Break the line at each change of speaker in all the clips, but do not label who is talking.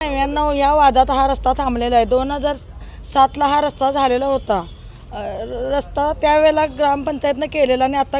नव्याण्णव या वादात हा रस्ता थांबलेला आहे. दोन हजार सातला हा रस्ता झालेला होता. रस्ता त्यावेळेला ग्रामपंचायतनं केलेला आणि आता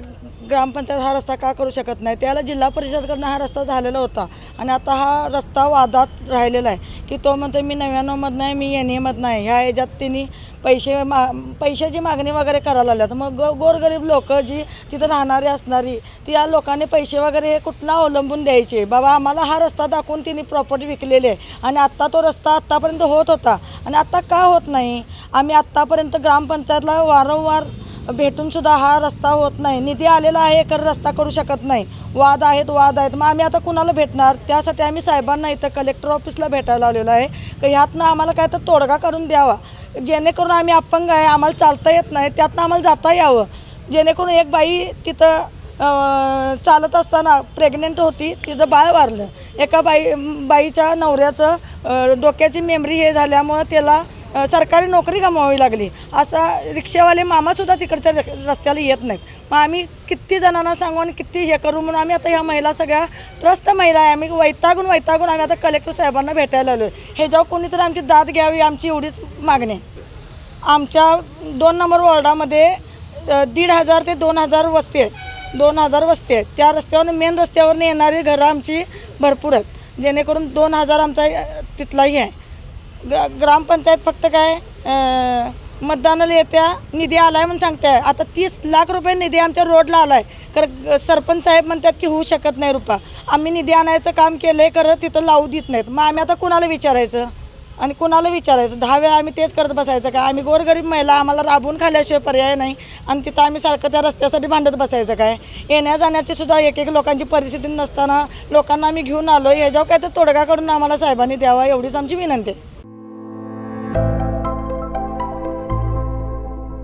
ग्रामपंचायत हा रस्ता का करू शकत नाही? त्याला जिल्हा परिषदकडनं हा रस्ता झालेला होता. आणि आता हा रस्ता वादात राहिलेला आहे की तो म्हणतो मी नव्याण्णवमधनं नाही मी एन एमधनं आहे ह्या याच्यात तिने पैसे मा पैशाची मागणी वगैरे करायला लागल्यात मग ग गोरगरीब लोक जी तिथं राहणारी असणारी ती या लोकांनी पैसे वगैरे हे कुठनं अवलंबून द्यायचे? बाबा आम्हाला हा रस्ता दाखवून तिने प्रॉपर्टी विकलेली आहे. आणि आत्ता तो रस्ता आत्तापर्यंत होत होता. आणि आत्ता का होत नाही? आम्ही आत्तापर्यंत ग्रामपंचायतला वारंवार भेटूनसुद्धा हा रस्ता होत नाही. निधी आलेला आहे तर रस्ता करू शकत नाही. वाद आहेत वाद आहेत. मग आम्ही आता कुणाला भेटणार? त्यासाठी आम्ही साहेबांना इथं कलेक्टर ऑफिसला भेटायला आलेलो आहे. की ह्यातनं आम्हाला काय तर तोडगा करून द्यावा. जेणेकरून आम्ही अपंग आहे आम्हाला चालता येत नाही. त्यातनं आम्हाला जाता यावं. जेणेकरून एक बाई तिथं चालत असताना प्रेग्नेंट होती तिचं बाळ वारलं. एका बाई बाईच्या नवऱ्याचं डोक्याची मेमरी हे झाल्यामुळं त्याला सरकारी नोकरी गमावावी लागली. असा रिक्षावाले मामासुद्धा तिकडच्या र- रस्त्याला येत नाहीत. मग आम्ही किती जणांना सांगू आणि किती हे करू म्हणून आम्ही आता ह्या महिला सगळ्या त्रस्त महिला आहे. आम्ही वैतागून वैतागून आम्ही आता कलेक्टर साहेबांना भेटायला आलो आहे हे जाऊ कोणीतरी आमची दाद घ्यावी आमची एवढीच मागणी आमच्या दोन नंबर वॉर्डामध्ये दीड हजार ते दोन हजार वस्ती आहेत. दोन हजार वस्ती आहेत. त्या रस्त्यावर मेन रस्त्यावरून येणारी घरं आमची भरपूर आहेत. जेणेकरून दोन हजार आमचा तिथलाही आहे. ग्रा ग्रामपंचायत फक्त काय मतदानाला येत्या निधी आला आहे म्हणून सांगते आहे आता तीस लाख रुपये निधी आमच्या रोडला आला आहे कारण सरपंच साहेब म्हणतात की होऊ शकत नाही रुपा. आम्ही निधी आणायचं काम केलं आहे खरं तिथं लावू देत नाहीत. मग आम्ही आता कुणाला विचारायचं? आणि कुणाला विचारायचं? दहा वेळा आम्ही तेच करत बसायचं का? आम्ही गोरगरीब महिला आम्हाला राबवून खाल्याशिवाय पर्याय नाही. आणि तिथं आम्ही सारखं त्या रस्त्यासाठी भांडत बसायचं काय? येण्या जाण्याची सुद्धा एक एक लोकांची परिस्थिती नसताना लोकांना आम्ही घेऊन आलो ह्याच्यावर काय तर तोडगा करून आम्हाला साहेबांनी द्यावा एवढीच आमची विनंती आहे.